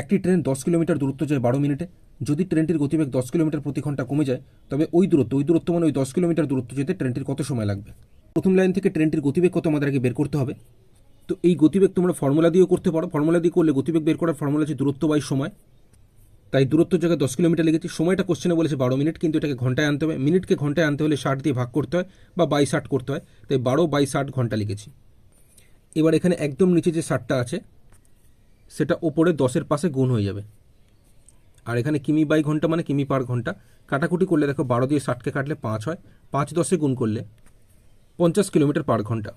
একটি ট্রেন দশ কিলোমিটার দূরত্ব যায় বারো মিনিটে। যদি ট্রেনটির গতিবেগ দশ কিলোমিটার প্রতি ঘণ্টা কমে যায়, তবে ওই দূরত্ব ওই দূরত্ব মানে ওই দশ কিলোমিটার দূরত্ব যেতে ট্রেনটির কত সময় লাগবে? প্রথম লাইন থেকে ট্রেনটির গতিবেগ কত আমাদের আগে বের করতে হবে? তো এই গতিবেগ তোমরা ফর্মুলা দিয়েও করতে পারো। ফর্মুলা দিয়ে করলে গতিবেগ বের করার ফর্মুলা হচ্ছে দূরত্ব বাই সময়। তাই দূরত্ব জায়গায় দশ কিলোমিটার লেগেছে। সময়টা কোশ্চেনে বলেছে বারো মিনিট, কিন্তু এটাকে ঘন্টায় আনতে হবে। মিনিটকে ঘন্টায় আনতে হলে ষাট দিয়ে ভাগ করতে হয় বা বাই ষাট করতে হয়। তাই বারো বাই ষাট ঘণ্টা লিখেছি। এবার এখানে একদম নিচে যে ষাটটা আছে সেটা ওপরে দশের পাশে গুণ হয়ে যাবে। আর এখানে কিমি বাই ঘণ্টা মানে কিমি পার ঘণ্টা। কাটাকুটি করলে দেখো বারো দিয়ে ষাটকে কাটলে পাঁচ হয়। পাঁচ দশে গুণ করলে পঞ্চাশ কিলোমিটার পার ঘণ্টা।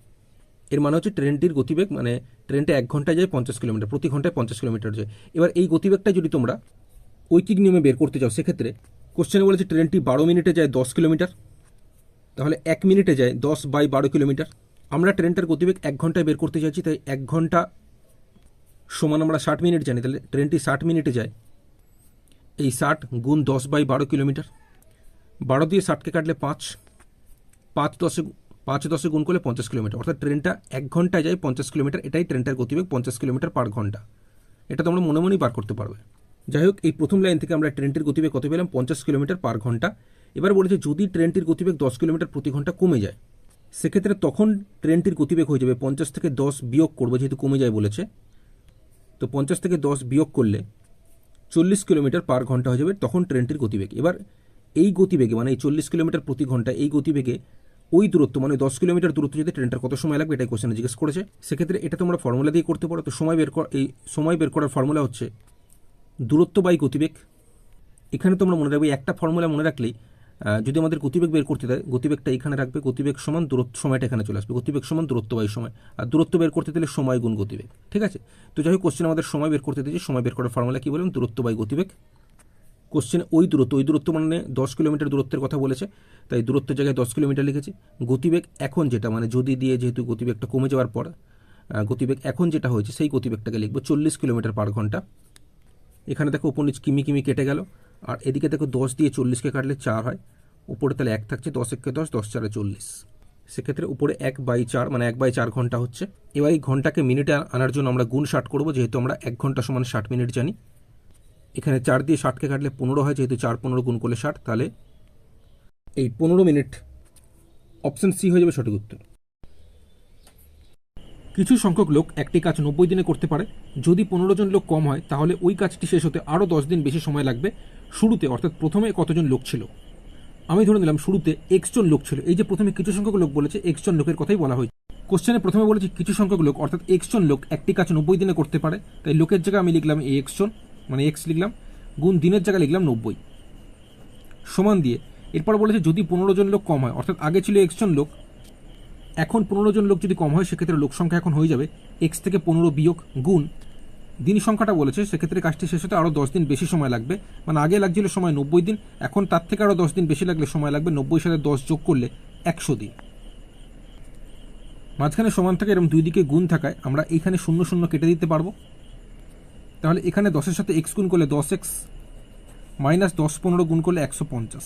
এর মানে হচ্ছে ট্রেনটির গতিবেগ মানে ট্রেনটা এক ঘন্টায় যায় পঞ্চাশ কিলোমিটার, প্রতি ঘন্টায় পঞ্চাশ কিলোমিটার যায়। এবার এই গতিবেগটা যদি তোমরা ঐকিক নিয়মে বের করতে চাও, সেক্ষেত্রে কোশ্চেনে বলেছে ট্রেনটি বারো মিনিটে যায় দশ কিলোমিটার। তাহলে এক মিনিটে যায় দশ বাই বারো কিলোমিটার। আমরা ট্রেনটার গতিবেগ এক ঘন্টায় বের করতে চাইছি, তাই এক ঘণ্টা সমান আমরা ষাট মিনিট জানি, তাহলে ট্রেনটি ষাট মিনিটে যায়। এই ষাট গুণ দশ বাই বারো কিলোমিটার। বারো দিয়ে ষাটকে কাটলে পাঁচ পাঁচ দশে পাঁচ দশে গুণ করলে পঞ্চাশ কিলোমিটার। অর্থাৎ ট্রেনটা এক ঘন্টায় যায় পঞ্চাশ কিলোমিটার, এটাই ট্রেনটার গতিবেগ, পঞ্চাশ কিলোমিটার পার ঘণ্টা। এটা তোমরা মনে মনেই পার করতে পারবে। যাই হোক, এই প্রথম লাইন থেকে আমরা ট্রেনটির গতিবেগ কত পেলাম? পঞ্চাশ কিলোমিটার পার ঘণ্টা। এবার বলেছে যদি ট্রেনটির গতিবেগ দশ কিলোমিটার প্রতি ঘণ্টা কমে যায়, সেক্ষেত্রে তখন ট্রেনটির গতিবেগ হয়ে যাবে পঞ্চাশ থেকে দশ বিয়োগ করব, যেহেতু কমে যায় বলেছে। তো পঞ্চাশ থেকে দশ বিয়োগ করলে চল্লিশ কিলোমিটার পার ঘণ্টা হয়ে যাবে তখন ট্রেনটির গতিবেগ। এবার এই গতিবেগে মানে এই চল্লিশ কিলোমিটার প্রতি ঘণ্টা এই গতিবেগে ওই দূরত্ব মানে দশ কিলোমিটার দূরত্ব যদি ট্রেনটার কত সময় লাগবে এটাই কোশ্চেনে জিজ্ঞেস করেছে। সেক্ষেত্রে এটা তোমরা ফর্মুলা দিয়ে করতে পারো। তো সময় বের এই সময় বের করার ফর্মুলা হচ্ছে দূরত্ব বাই গতিবেগ। এখানে তোমরা মনে রাখবে, একটা ফর্মুলা মনে রাখলেই যদি আমাদের গতিবেগ বের করতে দেয়, গতিবেগটা এখানে রাখবে, গতিবেগ সমান দূরত্ব, সময়টা এখানে চলে আসবে। গতিবেগ সমান দূরত্ব বাই সময়। আর দূরত্ব বের করতে দিলে সময় গুণ গতিবেগ, ঠিক আছে? তো যাই হোক কোশ্চেন আমাদের সময় বের করতে দিয়েছে। সময় বের করার ফর্মুলা কি বললাম দূরত্ব বাই গতিবেগ। কোশ্চেন ওই দূরত্ব ওই দূরত্ব মানে দশ কিলোমিটার দূরত্বের কথা বলেছে। তাই দূরত্বের জায়গায় দশ কিলোমিটার লিখেছি। গতিবেগ এখন যেটা মানে যদি দিয়ে যেহেতু গতিবেগটা কমে যাওয়ার পর গতিবেগ এখন যেটা হয়েছে, সেই গতিবেগটাকে লিখব চল্লিশ কিলোমিটার পার ঘণ্টা। এখানে দেখো উপর নিচ কিমি কিমি কেটে গেল। আর এদিকে দেখো দশ দিয়ে চল্লিশকে কাটলে চার হয়। উপরে তাহলে এক থাকছে, দশ একে দশ দশ চারে চল্লিশ। সেক্ষেত্রে উপরে এক বাই চার মানে এক বাই চার ঘণ্টা হচ্ছে। এবার এই ঘন্টাকে মিনিটে আনার জন্য আমরা গুণ ষাট করব, যেহেতু আমরা এক ঘণ্টা সমান ষাট মিনিট জানি। এখানে চার দিয়ে ষাটকে কাটলে পনেরো হয়, যেহেতু চার পনেরো গুণ করলে ষাট, তাহলে এই পনেরো মিনিট অপশন সি হয়ে যাবে সঠিক উত্তর। কিছু সংখ্যক লোক একটি কাজ নব্বই দিনে করতে পারে। যদি পনেরো জন লোক কম হয়, তাহলে ওই কাজটি শেষ হতে আরও দশ দিন বেশি সময় লাগবে। শুরুতে, অর্থাৎ প্রথমে কতজন লোক ছিল? আমি ধরে নিলাম শুরুতে এক্স জন লোক ছিল। এই যে প্রথমে কিছু সংখ্যক লোক বলেছে এক্স জন লোকের কথাই বলা হয়েছে। কোশ্চেনে প্রথমে বলেছে কিছু সংখ্যক লোক, অর্থাৎ এক্স জন লোক একটি কাজ নব্বই দিনে করতে পারে। তাই লোকের জায়গায় আমি লিখলাম এই এক্স জন মানে এক্স লিখলাম। গুণ দিনের জায়গায় লিখলাম নব্বই। সমান দিয়ে, এরপর বলেছে যদি পনেরো জন লোক কম হয়, অর্থাৎ আগে ছিল এক্স জন লোক, এখন পনেরো জন লোক যদি কম হয়, সেক্ষেত্রে লোক সংখ্যা এখন হয়ে যাবে এক্স থেকে পনেরো বিয়োগ গুণ দিন সংখ্যাটা বলেছে, সেক্ষেত্রে কাজটি শেষ হতে আরও দশ দিন বেশি সময় লাগবে। মানে আগে লাগছিল সময় নব্বই দিন, এখন তার থেকে আরও দশ দিন বেশি লাগলে সময় লাগবে নব্বই সাথে দশ যোগ করলে একশো দিন। মাঝখানে সমান থাকে এরকম দুই দিকে গুণ থাকায়, আমরা এইখানে শূন্য শূন্য কেটে দিতে পারব। তাহলে এখানে দশের সাথে এক্স গুণ করলে দশ এক্স, মাইনাস দশ পনেরো গুণ করলে একশো পঞ্চাশ।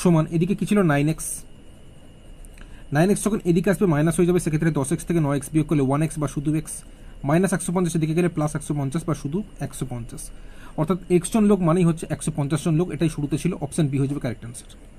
সমান, এদিকে কি ছিল? Nine x. নাইন এক্স যখন এদিকে আসবে, মাইনাস হয়ে যাবে, সেক্ষেত্রে দশ এক্স থেকে নয় এক্স বিয়োগ করলে ওয়ান এক্স বা শুধু এক্স। মাইনাস একশো পঞ্চাশ এদিকে গেলে প্লাস একশো পঞ্চাশ বা শুধু একশো পঞ্চাশ। অর্থাৎ এক্স জন লোক মানেই হচ্ছে একশো পঞ্চাশ জন লোক, এটাই শুরুতে ছিল অপশন বি হয়ে যাবে কারেক্ট অ্যান্সার